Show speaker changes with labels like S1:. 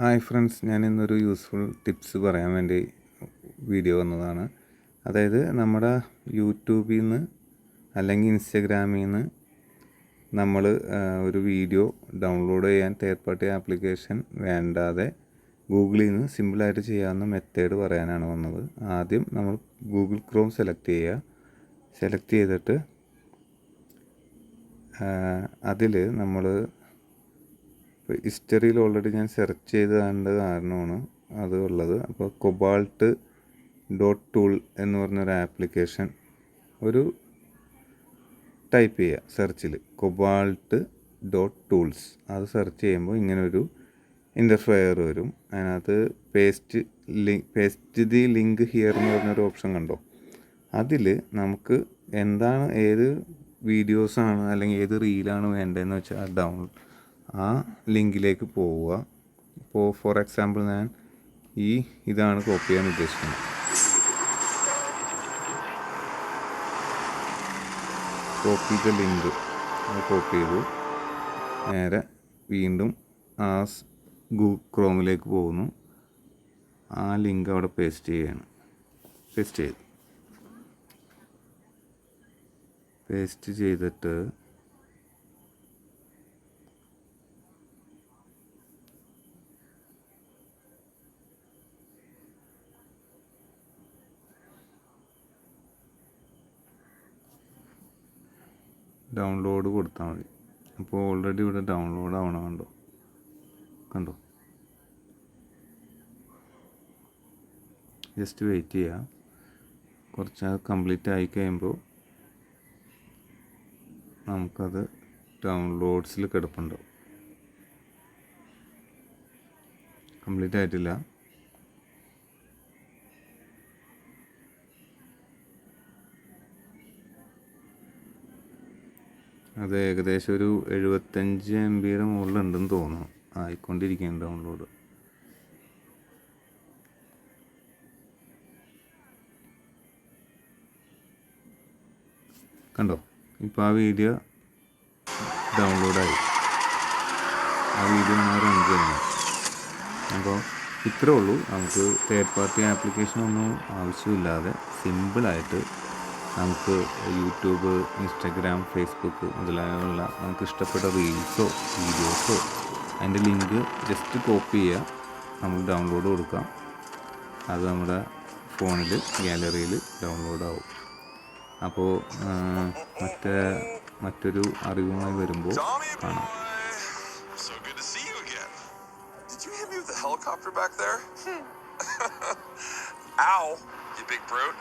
S1: Hi friends ഞാൻ ഇന്നൊരു useful tips പറയാൻ വേണ്ടി വീഡിയോ വന്നതാണ്. അതായത് നമ്മുടെ യൂട്യൂബിൽ നിന്ന് അല്ലെങ്കിൽ ഇൻസ്റ്റഗ്രാമിൽ നിന്ന് നമ്മൾ ഒരു വീഡിയോ ഡൗൺലോഡ് ചെയ്യാൻ തേർഡ് പാർട്ടി ആപ്ലിക്കേഷൻ വേണ്ടാതെ ഗൂഗിളിൽ നിന്ന് സിമ്പിളായിട്ട് ചെയ്യാവുന്ന മെത്തേഡ് പറയാനാണ് വന്നത്. ആദ്യം നമ്മൾ ഗൂഗിൾ ക്രോം സെലക്ട് ചെയ്യുക. സെലക്ട് ചെയ്തിട്ട് അതിൽ നമ്മൾ ഇപ്പോൾ ഹിസ്റ്ററിയിൽ ഓൾറെഡി ഞാൻ സെർച്ച് ചെയ്ത് കണ്ട കാരണമാണ് അത് ഉള്ളത്. അപ്പോൾ കൊബാൾട്ട് ഡോട്ട് ടൂൾ എന്ന് പറഞ്ഞൊരു ആപ്ലിക്കേഷൻ ഒരു ടൈപ്പ് ചെയ്യുക സെർച്ചിൽ കൊബാൾട്ട് ഡോട്ട് ടൂൾസ് അത് സെർച്ച് ചെയ്യുമ്പോൾ ഇങ്ങനൊരു ഇന്റർഫയർ വരും. അതിനകത്ത് paste link paste the link here എന്ന് പറഞ്ഞൊരു ഓപ്ഷൻ കണ്ടോ? അതിൽ നമുക്ക് എന്താണ് ഏത് വീഡിയോസാണ് അല്ലെങ്കിൽ ഏത് റീലാണ് വേണ്ടതെന്ന് വെച്ചാൽ ഡൗൺ ആ ലിങ്കിലേക്ക് പോവുക. ഇപ്പോൾ ഫോർ എക്സാമ്പിൾ ഞാൻ ഈ ഇതാണ് കോപ്പി ചെയ്യാൻ ഉദ്ദേശിക്കുന്നത്. കോപ്പി ദ ലിങ്ക് കോപ്പി ചെയ്തു. നേരെ വീണ്ടും ആ ഗൂ ക്രോമിലേക്ക് പോകുന്നു. ആ ലിങ്ക് അവിടെ പേസ്റ്റ് ചെയ്യാണ്. പേസ്റ്റ് ചെയ്തു. പേസ്റ്റ് ചെയ്തിട്ട് ഡൗൺലോഡ് കൊടുത്താൽ മതി. അപ്പോൾ ഓൾറെഡി ഇവിടെ ഡൗൺലോഡ് ആവണം കണ്ടോ? കണ്ടോ? ജസ്റ്റ് വെയിറ്റ് ചെയ്യുക കുറച്ച് കംപ്ലീറ്റ് ആയി കഴിയുമ്പോൾ നമുക്കത് ഡൗൺലോഡ്സിൽ കിടപ്പുണ്ടാവും കംപ്ലീറ്റ് ആയിട്ടില്ല. അത് ഏകദേശം ഒരു എഴുപത്തഞ്ച് എം ബിയുടെ മുകളിലുണ്ടെന്ന് തോന്നുന്നു. ആയിക്കൊണ്ടിരിക്കുകയാണ് ഡൗൺലോഡ് കണ്ടോ? ഇപ്പോൾ ആ വീഡിയോ ഡൗൺലോഡായി ആ വീഡിയോ ഞാൻ റൺ ചെയ്യുന്നത് അപ്പോൾ ഇത്രേ ഉള്ളൂ. നമുക്ക് തേർഡ് പാർട്ടി ആപ്ലിക്കേഷൻ ഒന്നും ആവശ്യമില്ലാതെ സിമ്പിളായിട്ട് നമുക്ക് യൂട്യൂബ് ഇൻസ്റ്റാഗ്രാം ഫേസ്ബുക്ക് മുതലായുള്ള നമുക്ക് ഇഷ്ടപ്പെട്ട റീൽസോ വീഡിയോസോ അതിന്റെ ലിങ്ക് ജസ്റ്റ് കോപ്പി ചെയ്യുക. നമ്മൾ ഡൗൺലോഡ് കൊടുക്കാം. അത് നമ്മുടെ ഫോണിൽ ഗാലറിയിൽ ഡൗൺലോഡ് ആവും. അപ്പോൾ മറ്റേ മറ്റൊരു അറിവുമായി വരുമ്പോൾ കാണാം.
S2: Helicopter back there? Ow, you big brute.